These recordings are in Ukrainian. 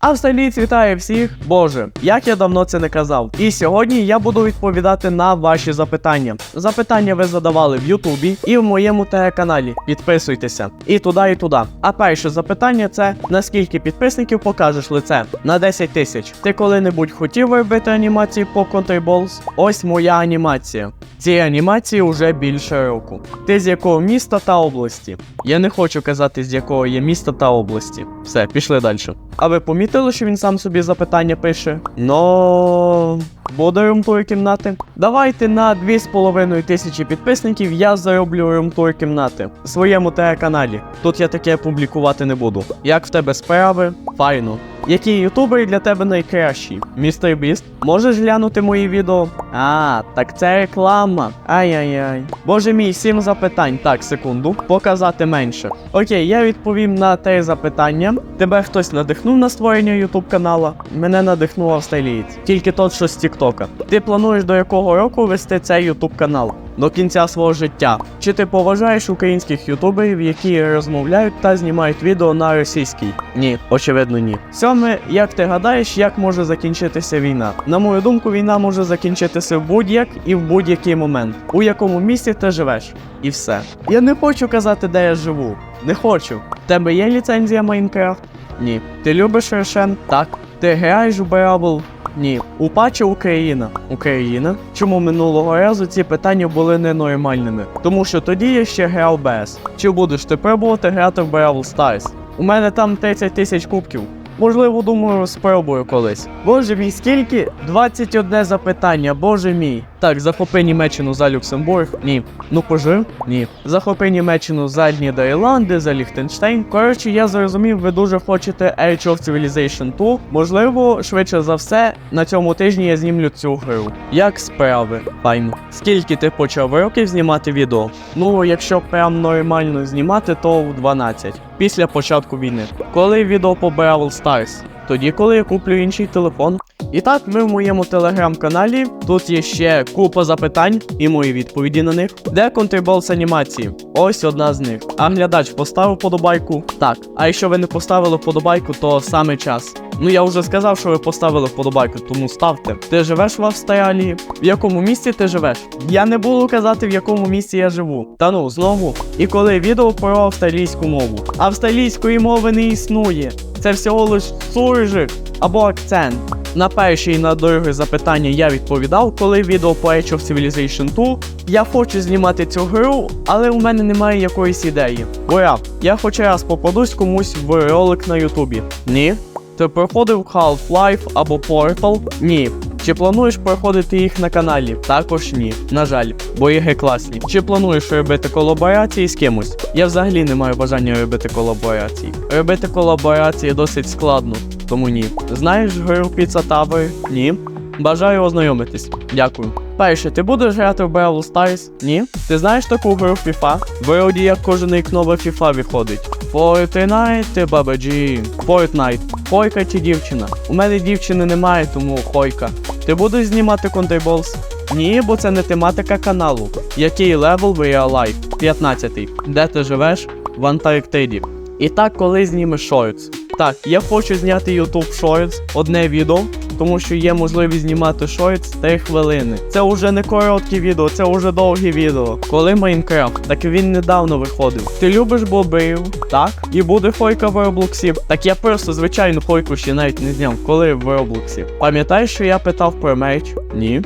Австралієць вітає всіх, Боже, як я давно це не казав. І сьогодні я буду відповідати на ваші запитання. Запитання ви задавали в Ютубі і в моєму телеканалі. Підписуйтеся. І туди, і туди. А перше запитання це наскільки підписників покажеш лице? На 10 тисяч. Ти коли-небудь хотів робити анімації по Balls? Ось моя анімація. Цій анімації вже більше року. Ти з якого міста та області? Я не хочу казати, з якого є міста та області. Все, пішли далі. А ви помітили, що він сам собі запитання пише? Ну. Буде румтур кімнати. Давайте на 2,5 тисячі підписників я зароблю румтур кімнати в своєму телеканалі. Тут я таке публікувати не буду. Як в тебе справи? Файно. Які ютубери для тебе найкращі? Містер Біст, можеш глянути мої відео? А, так це реклама. Ай-яй-яй. Боже мій, сім запитань. Так, секунду. Показати менше. Окей, я відповім на те запитання. Тебе хтось надихнув на створення ютуб канала? Мене надихнув австралієць. Тільки тот, що з Тіктока. Ти плануєш до якого року вести цей ютуб канал? До кінця свого життя. Чи ти поважаєш українських ютуберів, які розмовляють та знімають відео на російській? Ні, очевидно, ні. Сьоме, як ти гадаєш, як може закінчитися війна? На мою думку, війна може закінчитися в будь-як і в будь-який момент. У якому місці ти живеш? І все. Я не хочу казати, де я живу. Не хочу. В тебе є ліцензія Майнкрафт? Ні. Ти любиш Рошен? Так. Ти граєш у Бравл? Ні. У чи Україна. Україна. Чому минулого разу ці питання були ненормальними? Тому що тоді я ще грав без. Чи будеш ти пробувати грати в Бравл Stars? У мене там 30 тисяч кубків. Можливо, думаю, спробую колись. Боже мій, скільки? 21 запитання, боже мій. Так, захопи Німеччину за Люксембург. Ні. Ну пожив? Ні. Захопи Німеччину за Нідерланди, за Ліхтенштейн. Коротше, я зрозумів, ви дуже хочете Age of Civilization 2. Можливо, швидше за все, на цьому тижні я знімлю цю гру. Як справи? Файно. Скільки ти почав років знімати відео? Ну, якщо прям нормально знімати, то в 12. Після початку війни. Коли відео по Brawl Stars? Тоді, коли я куплю інший телефон. І так, ми в моєму телеграм-каналі. Тут є ще купа запитань і мої відповіді на них. Де контрибол анімації? Ось одна з них. А глядач поставив подобайку? Так. А якщо ви не поставили подобайку, то саме час. Ну я вже сказав, що ви поставили вподобайку, тому ставте. Ти живеш в Австралії? В якому місті ти живеш? Я не буду казати, в якому місті я живу. Та ну, знову. І коли відео про австралійську мову. Австралійської мови не існує. Це всього лиш суржик або акцент. На перше і на друге запитання я відповідав, коли відео по Age of Civilization 2. Я хочу знімати цю гру, але у мене немає якоїсь ідеї. Ура, я хоч раз попадусь комусь в ролик на Ютубі. Ні. Ти проходив Half-Life або Portal? Ні. Чи плануєш проходити їх на каналі? Також ні. На жаль, бо ігри класні. Чи плануєш робити колаборації з кимось? Я взагалі не маю бажання робити колаборації. Робити колаборації досить складно, тому ні. Знаєш гру Pizza Tower? Ні. Бажаю ознайомитись. Дякую. Перше, ти будеш грати в Brawl Stars? Ні. Ти знаєш таку гру FIFA? Вроді як кожен рік FIFA виходить. Fortnite, ти баба G. Fortnite. Хойка чи дівчина? У мене дівчини немає, тому хойка. Ти будеш знімати Country Ні, бо це не тематика каналу. Який левел в Real Life? 15. Де ти живеш? В Антарктиді. І так, коли знімеш Shorts? Так, я хочу зняти YouTube Shorts, одне відео, тому що є можливість знімати Shorts 3 хвилини. Це вже не короткі відео, це вже довгі відео. Коли Майнкрафт, так він недавно виходив. Ти любиш бобрів? Так. І буде фойка в Роблоксі. Так я просто звичайну фойку ще навіть не зняв. Коли в Роблоксі. Пам'ятаєш, що я питав про меч? Ні.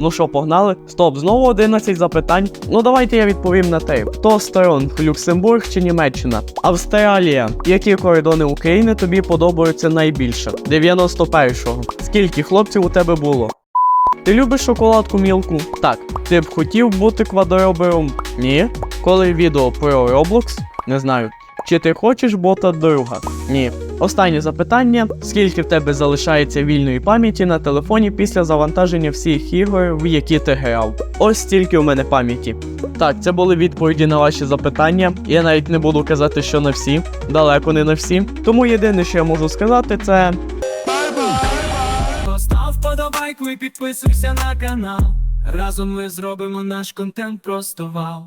Ну що, погнали? Стоп, знову 11 запитань. Ну давайте я відповім на те. Хто сторон? Люксембург чи Німеччина? Австралія. Які кордони України тобі подобаються найбільше? 91-го. Скільки хлопців у тебе було? Ти любиш шоколадку мілку? Так. Ти б хотів бути квадробером? Ні. Коли відео про Roblox? Не знаю. Чи ти хочеш бота друга? Ні. Останнє запитання: скільки в тебе залишається вільної пам'яті на телефоні після завантаження всіх ігор, в які ти грав? Ось стільки у мене пам'яті. Так, це були відповіді на ваші запитання. Я навіть не буду казати, що на всі, далеко не на всі. Тому єдине, що я можу сказати, це Постав вподобайку і підписуйся на канал. Разом ми зробимо наш контент просто вау.